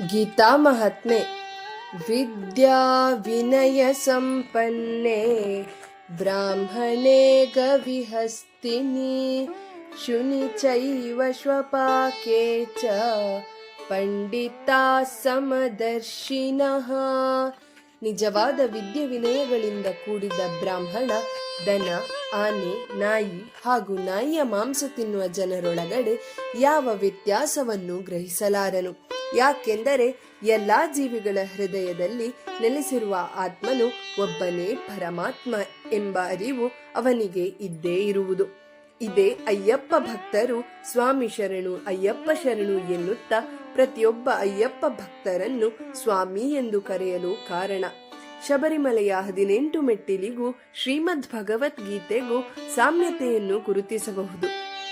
ಗೀತಾ ಮಹಾತ್ಮೆ ವಿದ್ಯಾ ವಿನಯ ಸಂಪನ್ನೆ ಬ್ರಾಹ್ಮಣೆ ಗವಿಹಸ್ತಿನಿ ಶುನಿ ಚೈವ ಶ್ವಪಾಕೆ ಚ ಪಂಡಿತಾ ಸಮದರ್ಶಿನಃ ನಿಜವಾದ ವಿದ್ಯೆ ವಿನಯಗಳಿಂದ ಕೂಡಿದ ಬ್ರಾಹ್ಮಣ, ದನ, ಆನೆ, ನಾಯಿ ಹಾಗೂ ನಾಯಿಯ ಮಾಂಸ ತಿನ್ನುವ ಜನರೊಳಗಡೆ ಯಾವ ವ್ಯತ್ಯಾಸವನ್ನು ಗ್ರಹಿಸಲಾರನು? ಯಾಕೆಂದರೆ ಎಲ್ಲ ಜೀವಿಗಳ ಹೃದಯದಲ್ಲಿ ನೆಲೆಸಿರುವ ಆತ್ಮನು ಒಬ್ಬನೇ ಪರಮಾತ್ಮ ಎಂಬ ಅರಿವು ಅವನಿಗೆ ಇದ್ದೇ ಇರುವುದು. ಇದೇ ಅಯ್ಯಪ್ಪ ಭಕ್ತರು ಸ್ವಾಮಿ ಶರಣು ಅಯ್ಯಪ್ಪ ಶರಣು ಎನ್ನುತ್ತಾ ಪ್ರತಿಯೊಬ್ಬ ಅಯ್ಯಪ್ಪ ಭಕ್ತರನ್ನು ಸ್ವಾಮಿ ಎಂದು ಕರೆಯಲು ಕಾರಣ. ಶಬರಿಮಲೆಯ ಹದಿನೆಂಟು ಮೆಟ್ಟಿಲಿಗೂ ಶ್ರೀಮದ್ ಭಗವದ್ಗೀತೆಗೂ ಸಾಮ್ಯತೆಯನ್ನು ಗುರುತಿಸಬಹುದು.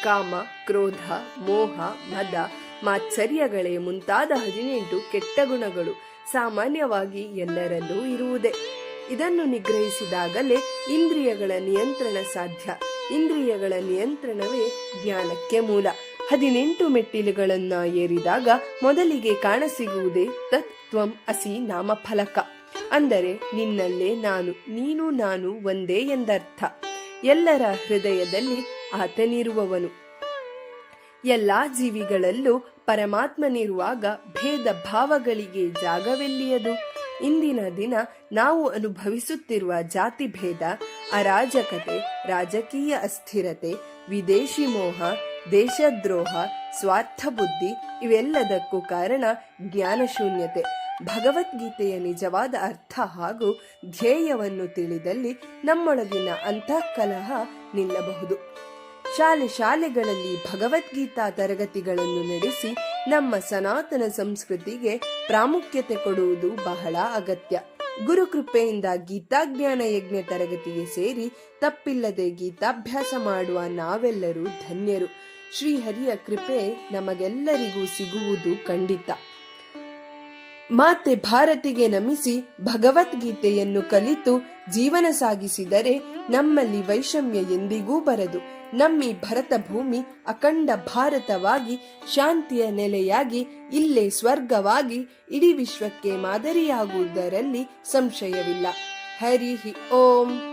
ಕಾಮ, ಕ್ರೋಧ, ಮೋಹ, ಮದ ಮಾತ್ಸರ್ಯಗಳೇ ಮುಂತಾದ ಹದಿನೆಂಟು ಕೆಟ್ಟ ಗುಣಗಳು ಸಾಮಾನ್ಯವಾಗಿ ಎಲ್ಲರಲ್ಲೂ ಇರುವುದೇ. ಇದನ್ನು ನಿಗ್ರಹಿಸಿದಾಗಲೇ ಇಂದ್ರಿಯಗಳ ನಿಯಂತ್ರಣ ಸಾಧ್ಯ. ಇಂದ್ರಿಯಗಳ ನಿಯಂತ್ರಣವೇ ಜ್ಞಾನಕ್ಕೆ ಮೂಲ. ಹದಿನೆಂಟು ಮೆಟ್ಟಿಲುಗಳನ್ನ ಏರಿದಾಗ ಮೊದಲಿಗೆ ಕಾಣಸಿಗುವುದೇ ತತ್ವಂ ಅಸಿ ನಾಮಫಲಕ. ಅಂದರೆ ನಿನ್ನಲ್ಲೇ ನಾನು, ನೀನು ನಾನು ಒಂದೇ ಎಂದರ್ಥ. ಎಲ್ಲರ ಹೃದಯದಲ್ಲಿ ಆತನಿರುವವನು. ಎಲ್ಲಾ ಜೀವಿಗಳಲ್ಲೂ ಪರಮಾತ್ಮನಿರುವಾಗ ಭೇದ ಭಾವಗಳಿಗೆ ಜಾಗವೆಲ್ಲಿಯದು? ಇಂದಿನ ದಿನ ನಾವು ಅನುಭವಿಸುತ್ತಿರುವ ಜಾತಿ ಭೇದ, ಅರಾಜಕತೆ, ರಾಜಕೀಯ ಅಸ್ಥಿರತೆ, ವಿದೇಶಿ ಮೋಹ, ದೇಶದ್ರೋಹ ಸ್ವಾರ್ಥ ಬುದ್ಧಿ ಇವೆಲ್ಲದಕ್ಕೂ ಕಾರಣ ಜ್ಞಾನಶೂನ್ಯತೆ. ಭಗವದ್ಗೀತೆಯ ನಿಜವಾದ ಅರ್ಥ ಹಾಗೂ ಧ್ಯೇಯವನ್ನು ತಿಳಿದಲ್ಲಿ ನಮ್ಮೊಳಗಿನ ಅಂತಃಕಲಹ ನಿಲ್ಲಬಹುದು. ಶಾಲೆ ಶಾಲೆಗಳಲ್ಲಿ ಭಗವದ್ಗೀತಾ ತರಗತಿಗಳನ್ನು ನಡೆಸಿ ನಮ್ಮ ಸನಾತನ ಸಂಸ್ಕೃತಿಗೆ ಪ್ರಾಮುಖ್ಯತೆ ಕೊಡುವುದು ಬಹಳ ಅಗತ್ಯ. ಗುರುಕೃಪೆಯಿಂದ ಗೀತಾಜ್ಞಾನ ಯಜ್ಞ ತರಗತಿಗೆ ಸೇರಿ ತಪ್ಪಿಲ್ಲದೆ ಗೀತಾಭ್ಯಾಸ ಮಾಡುವ ನಾವೆಲ್ಲರೂ ಧನ್ಯರು. ಶ್ರೀಹರಿಯ ಕೃಪೆ ನಮಗೆಲ್ಲರಿಗೂ ಸಿಗುವುದು ಖಂಡಿತ. ಮಾತೆ ಭಾರತಿಗೆ ನಮಿಸಿ ಭಗವದ್ಗೀತೆಯನ್ನು ಕಲಿತು ಜೀವನ ಸಾಗಿಸಿದರೆ ನಮ್ಮಲ್ಲಿ ವೈಷಮ್ಯ ಎಂದಿಗೂ ಬರದು. ನಮ್ಮಿ ಭರತ ಭೂಮಿ ಅಖಂಡ ಭಾರತವಾಗಿ, ಶಾಂತಿಯ ನೆಲೆಯಾಗಿ, ಇಲ್ಲೇ ಸ್ವರ್ಗವಾಗಿ, ಇಡೀ ವಿಶ್ವಕ್ಕೆ ಮಾದರಿಯಾಗುವುದರಲ್ಲಿ ಸಂಶಯವಿಲ್ಲ. ಹರಿ ಓಂ.